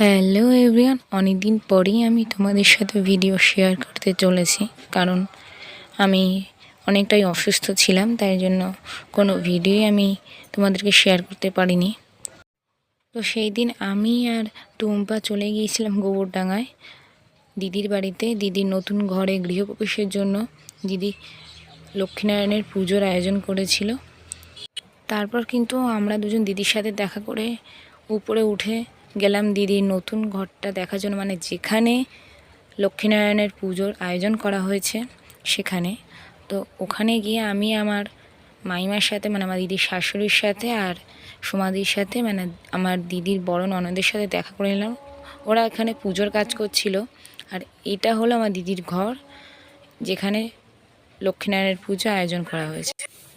Hello everyone অনেকদিন পরেই আমি তোমাদের সাথে ভিডিও শেয়ার করতে চলেছি, কারণ আমি অনেকটাই অসুস্থ ছিলাম, তাই জন্য কোনো ভিডিওই আমি তোমাদেরকে শেয়ার করতে পারিনি। তো সেই দিন আমি আর টুম্পা চলে গিয়েছিলাম গোবরডাঙ্গায়, দিদির বাড়িতে। দিদির নতুন ঘরে গৃহপ্রবেশের জন্য দিদি লক্ষ্মীনারায়ণের পুজোর আয়োজন করেছিল। তারপর কিন্তু আমরা দুজন দিদির সাথে দেখা করে উপরে উঠে গেলাম দিদির নতুন ঘরটা দেখার জন্য। মানে যেখানে লক্ষ্মীনারায়ণের পুজোর আয়োজন করা হয়েছে, সেখানে। তো ওখানে গিয়ে আমি আমার মাইমার সাথে মানে আমার দিদির শাশুড়ির সাথে আর সোমাদির সাথে মানে আমার দিদির বড় ননদের সাথে দেখা করে নিলাম। ওরা এখানে পুজোর কাজ করছিল। আর এটা হলো আমার দিদির ঘর, যেখানে লক্ষ্মীনারায়ণের পুজো আয়োজন করা হয়েছে।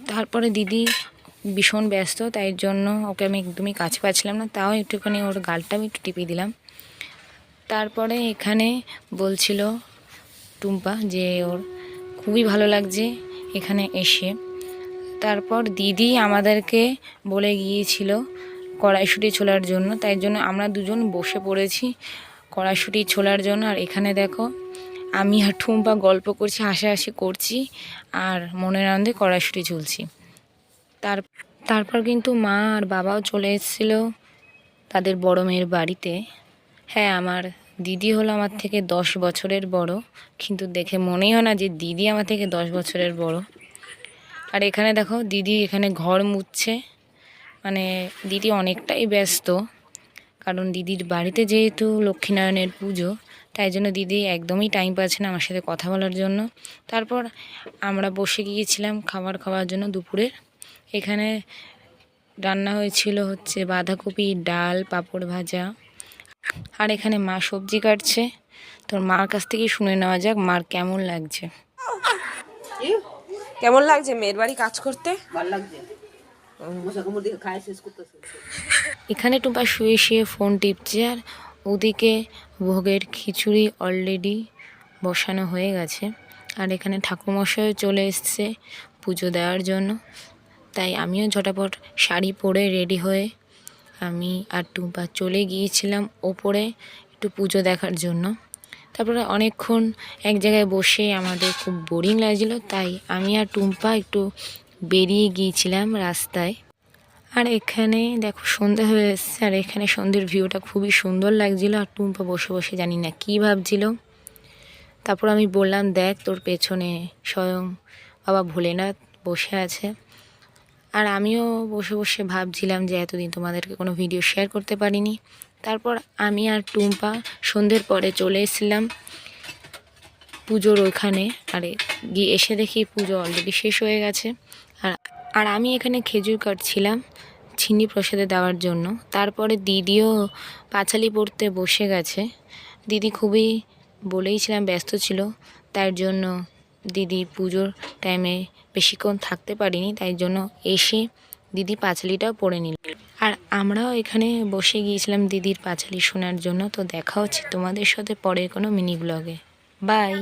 তারপরে দিদি ভীষণ ব্যস্ত, তাই জন্য ওকে আমি একদমই কাছে পাচ্ছিলাম না। তাও একটুখানি ওর গালটা আমি একটু টিপিয়ে দিলাম। তারপরে এখানে বলছিল টুম্পা যে ওর খুবই ভালো লাগছে এখানে এসে। তারপর দিদি আমাদেরকে বলে গিয়েছিল কড়াইশুটি ছোলার জন্য, তাই জন্য আমরা দুজন বসে পড়েছি কড়াইশুটি ছোলার জন্য। আর এখানে দেখো, আমি আর টুম্পা গল্প করছি, হাসাহাসি করছি, আর মনের আনন্দে কড়াইশুটি ঝুলছি। তারপর কিন্তু মা আর বাবাও চলে এসেছিল তাদের বড় মেয়ের বাড়িতে। হ্যাঁ আমার দিদি হলো আমার থেকে দশ বছরের বড়, কিন্তু দেখে মনেই হয় না যে দিদি আমার থেকে দশ বছরের বড়। আর এখানে দেখো, দিদি এখানে ঘর মুছছে। মানে দিদি অনেকটাই ব্যস্ত, কারণ দিদির বাড়িতে যেহেতু লক্ষ্মীনারায়ণের পুজো, তাই জন্য দিদি একদমই টাইম পাচ্ছে না আমার সাথে কথা বলার জন্য। তারপর আমরা বসে গিয়েছিলাম খাবার খাওয়ার জন্য দুপুরের। এখানে রান্না হয়েছিল হচ্ছে বাঁধাকপি ডাল পাঁপড় ভাজা। আর এখানে মা সবজি কাটছে। তোর মার কাছ থেকে শুনে নেওয়া যাক মার কেমন লাগছে। কেমন লাগছে মেয়ের বাড়ি কাজ করতে? ভালো লাগছে। এখানে টুম্পা শুয়ে শুয়ে ফোন টিপছে আর ওদিকে ভোগের খিচুড়ি অলরেডি বসানো হয়ে গেছে। আর এখানে ঠাকুরমশাইও চলে এসছে পুজো দেওয়ার জন্য। তাই আমিও ঝটাপট শাড়ি পরে রেডি হয়ে আমি আর টুম্পা চলে গিয়েছিলাম ওপরে একটু পুজো দেখার জন্য। তারপরে অনেকক্ষণ এক জায়গায় বসে আমাদের খুব বোরিং লাগছিল, তাই আমি আর টুম্পা একটু বেরিয়ে গিয়েছিলাম রাস্তায়। আর এখানে দেখো সন্ধ্যা হয়ে এসছে, আর এখানে সন্ধ্যের ভিউটা খুবই সুন্দর লাগছিল, আর টুম্পা বসে বসে জানি না কী ভাবছিল। তারপর আমি বললাম, দেখ, তোর পেছনে স্বয়ং বাবা ভোলেনাথ বসে আছে। আর আমিও বসে বসে ভাবছিলাম যে এতদিন তোমাদেরকে কোনো ভিডিও শেয়ার করতে পারিনি। তারপর আমি আর টুম্পা সন্ধ্যের পরে চলে এসেছিলাম পুজোর ওইখানে। আরে, গিয়ে এসে দেখি পুজো অলরেডি শেষ হয়ে গেছে। আর আর আমি এখানে খেজুর কাটছিলাম ছিন্নি প্রসাদে দেওয়ার জন্য। তারপরে দিদিও পাঁচালি পড়তে বসে গেছে। দিদি খুবই বলেইছিলাম ব্যস্ত ছিল। তার জন্য দিদি পুজোর টাইমে বেশিক্ষণ থাকতে পারিনি, তাই জন্য এসে দিদি পাঁচালিটাও পড়ে নিল। আর আমরাও এখানে বসে গিয়েছিলাম দিদির পাঁচালি শোনার জন্য, তো দেখা হচ্ছে তোমাদের সাথে পরে কোনো মিনি ব্লগে বাই